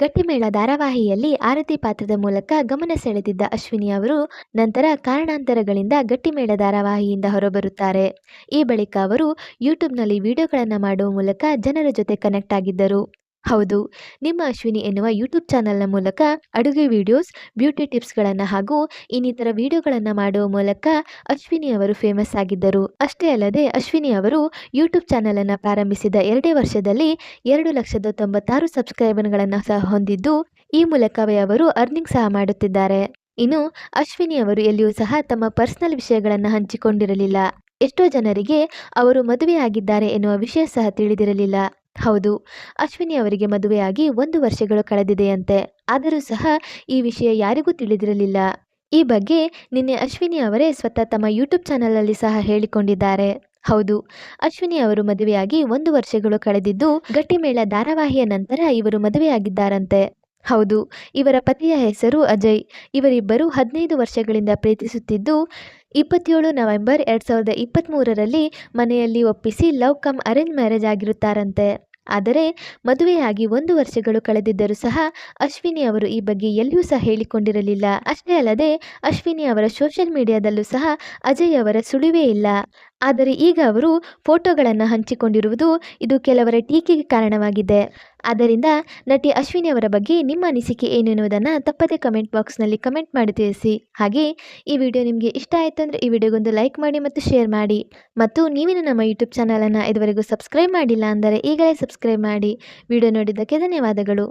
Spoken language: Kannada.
ಗಟ್ಟಿಮೇಳ ಧಾರಾವಾಹಿಯಲ್ಲಿ ಆರತಿ ಪಾತ್ರದ ಮೂಲಕ ಗಮನ ಸೆಳೆದಿದ್ದ ಅಶ್ವಿನಿ ಅವರು ನಂತರ ಕಾರಣಾಂತರಗಳಿಂದ ಗಟ್ಟಿಮೇಳ ಧಾರಾವಾಹಿಯಿಂದ ಹೊರಬರುತ್ತಾರೆ. ಈ ಬಳಿಕ ಅವರು ಯೂಟ್ಯೂಬ್ನಲ್ಲಿ ವಿಡಿಯೋಗಳನ್ನು ಮಾಡುವ ಮೂಲಕ ಜನರ ಜೊತೆ ಕನೆಕ್ಟ್ ಆಗಿದ್ದರು. ಹೌದು. ನಿಮ್ಮ ಅಶ್ವಿನಿ ಎನ್ನುವ ಯೂಟ್ಯೂಬ್ ಚಾನಲ್ನ ಮೂಲಕ ಅಡುಗೆ ವಿಡಿಯೋಸ್ ಬ್ಯೂಟಿ ಟಿಪ್ಸ್ಗಳನ್ನು ಹಾಗೂ ಇನ್ನಿತರ ವಿಡಿಯೋಗಳನ್ನು ಮಾಡುವ ಮೂಲಕ ಅಶ್ವಿನಿ ಅವರು ಫೇಮಸ್ ಆಗಿದ್ದರು. ಅಷ್ಟೇ ಅಲ್ಲದೆ ಅಶ್ವಿನಿ ಅವರು ಯೂಟ್ಯೂಬ್ ಚಾನಲನ್ನು ಪ್ರಾರಂಭಿಸಿದ ಎರಡೇ ವರ್ಷದಲ್ಲಿ ಎರಡು ಲಕ್ಷದ ತೊಂಬತ್ತಾರು ಸಬ್ಸ್ಕ್ರೈಬರ್ಗಳನ್ನು ಸಹ ಹೊಂದಿದ್ದು, ಈ ಮೂಲಕವೇ ಅವರು ಅರ್ನಿಂಗ್ ಸಹ ಮಾಡುತ್ತಿದ್ದಾರೆ. ಇನ್ನು ಅಶ್ವಿನಿ ಅವರು ಎಲ್ಲಿಯೂ ಸಹ ತಮ್ಮ ಪರ್ಸನಲ್ ವಿಷಯಗಳನ್ನು ಹಂಚಿಕೊಂಡಿರಲಿಲ್ಲ. ಎಷ್ಟೋ ಜನರಿಗೆ ಅವರು ಮದುವೆಯಾಗಿದ್ದಾರೆ ಎನ್ನುವ ವಿಷಯ ಸಹ ತಿಳಿದಿರಲಿಲ್ಲ. ಹೌದು. ಅಶ್ವಿನಿ ಅವರಿಗೆ ಮದುವೆಯಾಗಿ ಒಂದು ವರ್ಷಗಳು ಕಳೆದಿದೆಯಂತೆ. ಆದರೂ ಸಹ ಈ ವಿಷಯ ಯಾರಿಗೂ ತಿಳಿದಿರಲಿಲ್ಲ. ಈ ಬಗ್ಗೆ ನಿನ್ನೆ ಅಶ್ವಿನಿ ಅವರೇ ಸ್ವತಃ ತಮ್ಮ ಯೂಟ್ಯೂಬ್ ಚಾನಲಲ್ಲಿ ಸಹ ಹೇಳಿಕೊಂಡಿದ್ದಾರೆ. ಹೌದು, ಅಶ್ವಿನಿ ಅವರು ಮದುವೆಯಾಗಿ ಒಂದು ವರ್ಷಗಳು ಕಳೆದಿದ್ದು, ಗಟ್ಟಿಮೇಳ ಧಾರಾವಾಹಿಯ ನಂತರ ಇವರು ಮದುವೆಯಾಗಿದ್ದಾರಂತೆ. ಹೌದು, ಇವರ ಪತಿಯ ಹೆಸರು ಅಜಯ್. ಇವರಿಬ್ಬರು ಹದಿನೈದು ವರ್ಷಗಳಿಂದ ಪ್ರೀತಿಸುತ್ತಿದ್ದು, ಇಪ್ಪತ್ತೇಳು ನವೆಂಬರ್ ಎರಡು ಸಾವಿರದ ಇಪ್ಪತ್ತ್ಮೂರರಲ್ಲಿ ಮನೆಯಲ್ಲಿ ಒಪ್ಪಿಸಿ ಲವ್ ಕಮ್ ಅರೇಂಜ್ ಮ್ಯಾರೇಜ್ ಆಗಿರುತ್ತಾರಂತೆ. ಆದರೆ, ಮದುವೆಯಾಗಿ ಒಂದು ವರ್ಷಗಳು ಕಳೆದಿದ್ದರೂ ಸಹ ಅಶ್ವಿನಿ ಅವರು ಈ ಬಗ್ಗೆ ಎಲ್ಲಿಯೂ ಸಹ ಹೇಳಿಕೊಂಡಿರಲಿಲ್ಲ. ಅಷ್ಟೇ ಅಲ್ಲದೆ, ಅಶ್ವಿನಿ ಅವರ ಸೋಷಿಯಲ್ ಮೀಡಿಯಾದಲ್ಲೂ ಸಹ ಅಜಯ್ ಅವರ ಸುಳಿವೇ ಇಲ್ಲ. ಆದರೆ ಈಗ ಅವರು ಫೋಟೋಗಳನ್ನು ಹಂಚಿಕೊಂಡಿರುವುದು ಇದು ಕೆಲವರ ಟೀಕೆಗೆ ಕಾರಣವಾಗಿದೆ. ಆದ್ದರಿಂದ ನಟಿ ಅಶ್ವಿನಿ ಅವರ ಬಗ್ಗೆ ನಿಮ್ಮ ಅನಿಸಿಕೆ ಏನು ಎನ್ನುವುದನ್ನು ತಪ್ಪದೇ ಕಮೆಂಟ್ ಬಾಕ್ಸ್ನಲ್ಲಿ ಕಮೆಂಟ್ ಮಾಡಿ ತಿಳಿಸಿ. ಹಾಗೆ ಈ ವಿಡಿಯೋ ನಿಮಗೆ ಇಷ್ಟ ಆಯಿತು ಅಂದರೆ ಈ ವಿಡಿಯೋಗೊಂದು ಲೈಕ್ ಮಾಡಿ ಮತ್ತು ಶೇರ್ ಮಾಡಿ. ಮತ್ತು ನೀವಿನ ನಮ್ಮ ಯೂಟ್ಯೂಬ್ ಚಾನಲನ್ನು ಇದುವರೆಗೂ ಸಬ್ಸ್ಕ್ರೈಬ್ ಮಾಡಿಲ್ಲ ಅಂದರೆ ಈಗಲೇ ಸಬ್ಸ್ಕ್ರೈಬ್ ಮಾಡಿ. ವಿಡಿಯೋ ನೋಡಿದ್ದಕ್ಕೆ ಧನ್ಯವಾದಗಳು.